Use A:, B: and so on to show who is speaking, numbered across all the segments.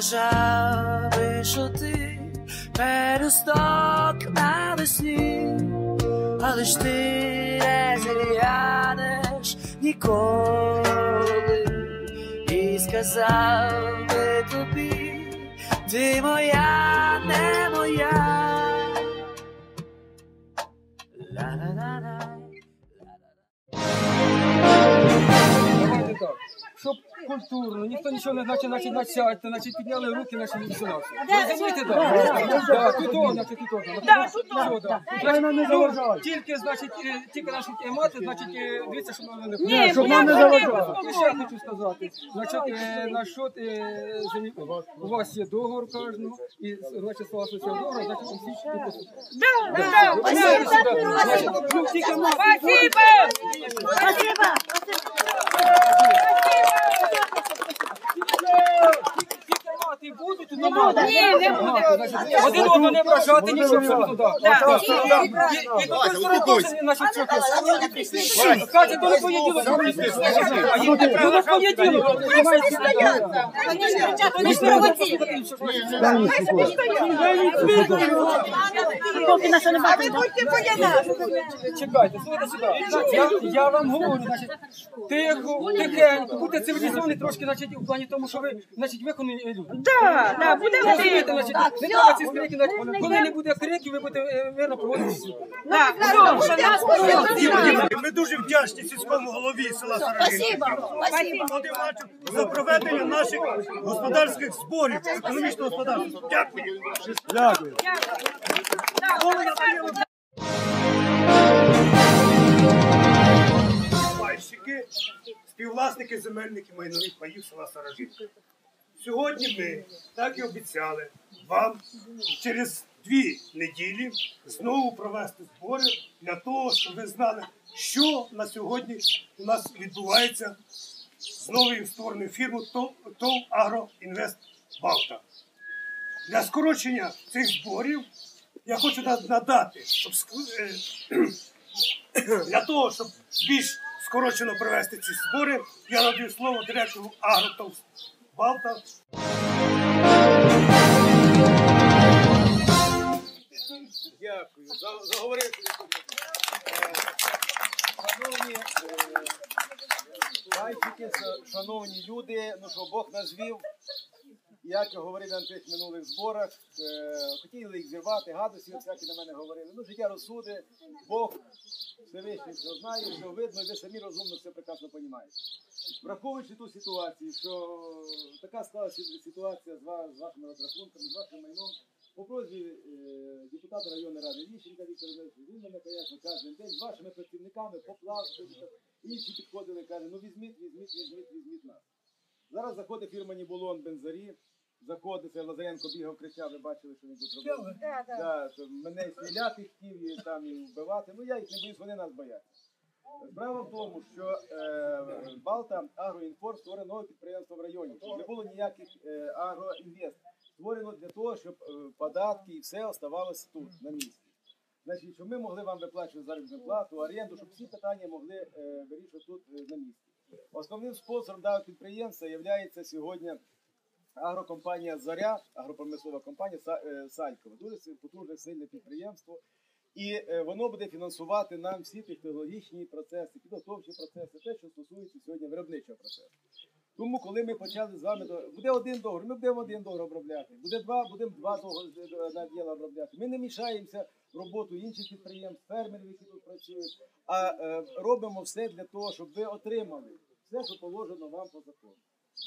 A: бажав би, що ти пересток на весні, але ж ти не зглянеш ніколи, і сказав би тобі, ти моя,
B: культурно, ніхто нічого не значить, значить, начать, значить, підняли руки, значить, і все. Розумієте, так? Так, тут о, значить, тут о. Так, тут о. Ну, Тільки, значить, е, тільки наші мати, значить, е, дивіться, щоб нам не
C: Ні,
B: щоб нам не
C: я
B: заважало.
C: не
B: ще хочу сказати. Значить, е, е, землі, у вас є договор кожного, і, значить, вашого цього договору, значить, всі. Значить, ну, тільки мати.
C: Спасибо. Спасибо. Perdemos.
B: Один одного не ображати, нічого абсолютно так.
C: Так.
B: Так, так. І- І тут наші чоки. Катя, то не твоє діло. А то не твоє діло.
C: Вони ж кричать, вони ж провоцірують. Поки нас не бачить.
B: Чекайте, слухайте сюди. Я, вам говорю, значить, тихо, тихенько, будьте цивілізовані трошки, значить, у плані тому, що ви, значить, виконані люди.
C: Да, будемо
B: не треба ці коли не буде криків, ви будете е, мирно.
C: Так, все, що нас
D: Ми дуже вдячні сільському голові села Володимиру за проведення наших господарських зборів економічного господарства. Дякую. Дякую. Пайщики, співвласники земельних і майнових паїв села Саражівка. Сьогодні ми, так і обіцяли, вам через дві неділі знову провести збори для того, щоб ви знали, що на сьогодні у нас відбувається з новою створеною фірмою ТОВ Агроінвест Балта. Для скорочення цих зборів я хочу надати, щоб е, для того, щоб більш скорочено провести ці збори, я надаю слово директору Агротов Балта
E: Дякую. За- Заговорив. Шановні е, шановні люди, ну що Бог нас звів. Як я говорив на тих минулих зборах, е, хотіли їх зірвати, гадості всякі на мене говорили. Ну, життя розсуди, Бог Всевишній все знає, все видно, ви самі розумно все прекрасно розумієте. Враховуючи ту ситуацію, що така склалася ситуація з, ва- з вашими розрахунками, з вашим майном, по просьбі е, депутата районної ради Віщенка Віктора Леонідовича, він мене, звісно, кожен день з вашими працівниками поплавки, інші підходили, каже, ну візьміть, візьміть, візьміть, візьміть нас. Зараз заходить фірма Нібулон Бензарі, заходить, це Лазаренко бігав, кричав, ви бачили, що він тут робив. Да, то мене і стріляти хотів, і там і вбивати. Ну я їх не боюсь, вони нас бояться. Справа в тому, що е, Балта Агроінформ створено нове підприємство в районі. Не було ніяких е, агроінвест. Створено для того, щоб е, податки і все оставалося тут, на місці. Значить, щоб ми могли вам виплачувати заробітну плату, оренду, щоб всі питання могли е, вирішувати тут е, на місці. Основним спонсором даного підприємства є сьогодні агрокомпанія Зоря, агропромислова компанія е, Салькова. Дуже потужне сильне підприємство. І е, воно буде фінансувати нам всі технологічні процеси, підготовчі процеси, те, що стосується сьогодні виробничого процесу. Тому, коли ми почали з вами буде один договор, ми будемо один договор обробляти, буде два, будемо два на діло обробляти. Ми не мішаємося в роботу інших підприємств, фермерів, які тут працюють, а е, робимо все для того, щоб ви отримали все, що положено вам по закону.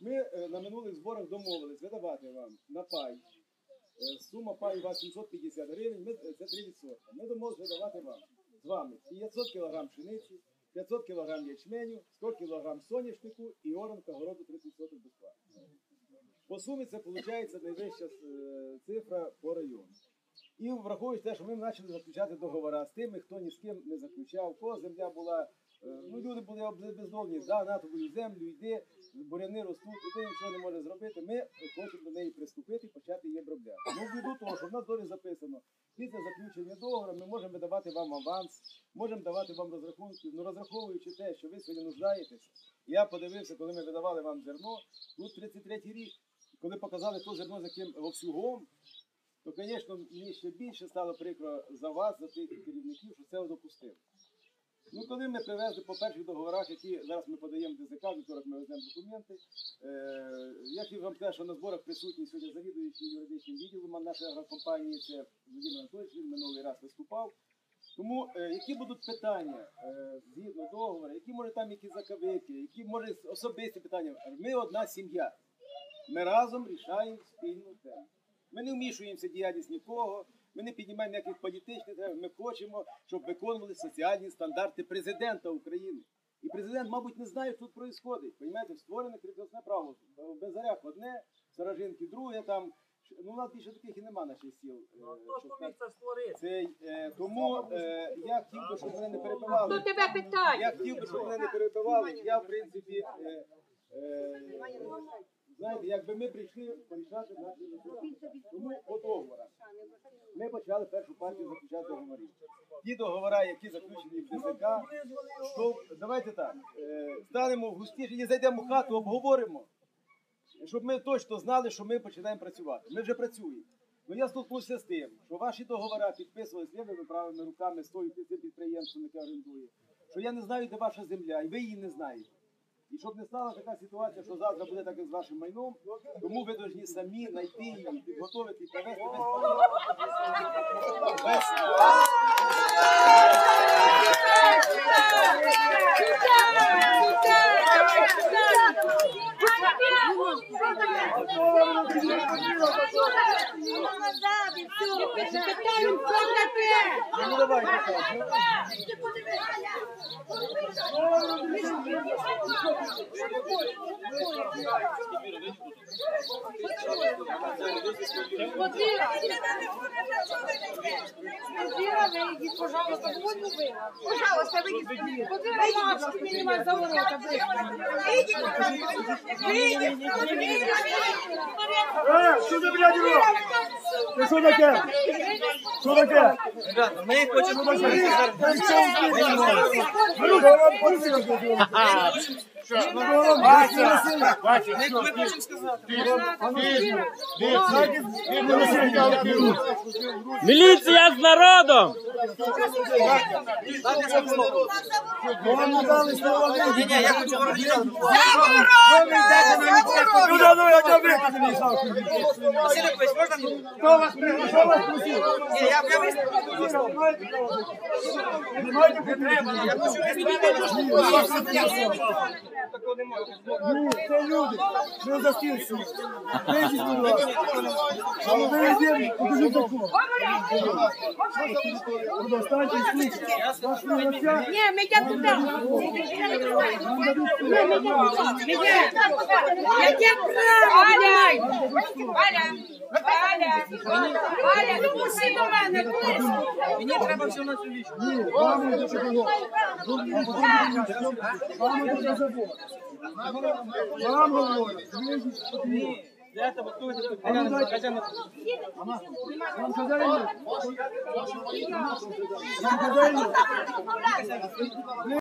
E: Ми е, на минулих зборах домовились видавати вам на пай. Е, Сума паю у вас 750 гривень, ми, е, це 3%. Ми домовились видавати вам з вами 500 кг пшениці, 500 кг ячменю, 100 кг соняшнику і оранка городу 30% безплатно. По сумі це виходить найвища цифра по району. І враховуючи те, що ми почали заключати договори з тими, хто ні з ким не заключав, кого земля була, ну люди були бездомні, да, на тобою землю, йди, буряни ростуть, ти нічого не можеш зробити. Ми хочемо до неї приступити і почати її обробляти. Ну, ввиду того, що в нас долі записано, після заключення договору ми можемо видавати вам аванс, можемо давати вам розрахунки, ну розраховуючи те, що ви сьогодні нуждаєтеся. Я подивився, коли ми видавали вам зерно, тут 33-й рік. коли показали то зерно з яким ловцюгом, то, звісно, мені ще більше стало прикро за вас, за тих керівників, що це допустили. Ну, коли ми привезли по перших договорах, які зараз ми подаємо ДЗК, вівторок ми веземо документи. Е, я хотів вам сказати, що на зборах присутній сьогодні завідуючий юридичним відділом нашої агрокомпанії, це Володимир Анатолійович, він минулий раз виступав. Тому е, які будуть питання е, згідно договору, які може там якісь закавики, які може особисті питання. Ми одна сім'я. Ми разом рішаємо спільну тему. Ми не вмішуємося діяльність нікого, ми не піднімаємо ніяких політичних. Ми хочемо, щоб виконували соціальні стандарти президента України. І президент, мабуть, не знає, що тут відбувається. Понимаєте, створене кріпосне право. В Безарях одне, Саражинки друге там. Ну, у нас більше таких і нема наших сіл. е, щоб так. Цей, е, тому е, я хотів би, щоб мене не перебивали.
C: Хто тебе питає?
E: Я хотів би, щоб мене не перебивали. Я, в принципі, е, е, знаєте, якби ми прийшли порішати наші питання. Тому по договорах. Ми почали першу партію заключати договорів. Ті договори, які заключені в ДЗК, то давайте так, е, станемо в густіше і зайдемо в хату, обговоримо, щоб ми точно знали, що ми починаємо працювати. Ми вже працюємо. Ну я столкнувся з тим, що ваші договори підписувалися лівими правими руками з тою підприємством, яке орендує. Що я не знаю, де ваша земля, і ви її не знаєте. І щоб не стала така ситуація, що завтра буде так як з вашим майном, тому ви повинні самі знайти її, підготовити і привести без Поділа! Без Ну давай,
C: Пожалуйста, Пожалуйста, выйдите. Вот ромашки принимать за ворота.
F: Е, що за блядь, ро? Ти що таке? Що таке?
A: Ми хочемо
G: Міліція з народом!
A: Ні, хочу.
F: Ну, ну, я тебе викину, мій Савко.
A: Василь Якович, можна мені?
F: Хто вас прийняв? Хто вас просив?
A: Ні, я.
F: Немає потреби.
A: Я хочу Tako
F: ne možeš. Ne, te ljudi, ne zastil si. Ne si А ну, ви йдемо, покажіть закон. Будь станьте і слухайте. Ваш виготя
C: Не, мы идем туда. Не, мы идем туда. Мы идем. Я тебе право, блядь. Валя, Валя, Валя, ну пусти до мене, близько.
A: Мені треба все на цю ліч.
F: Ні, вам не чого. Вам не за забор. Вам говорять. Вийдіть,
A: Для этого кто это? Хозяин, хозяин.
F: Вам хазяїн? Вам хазяїн?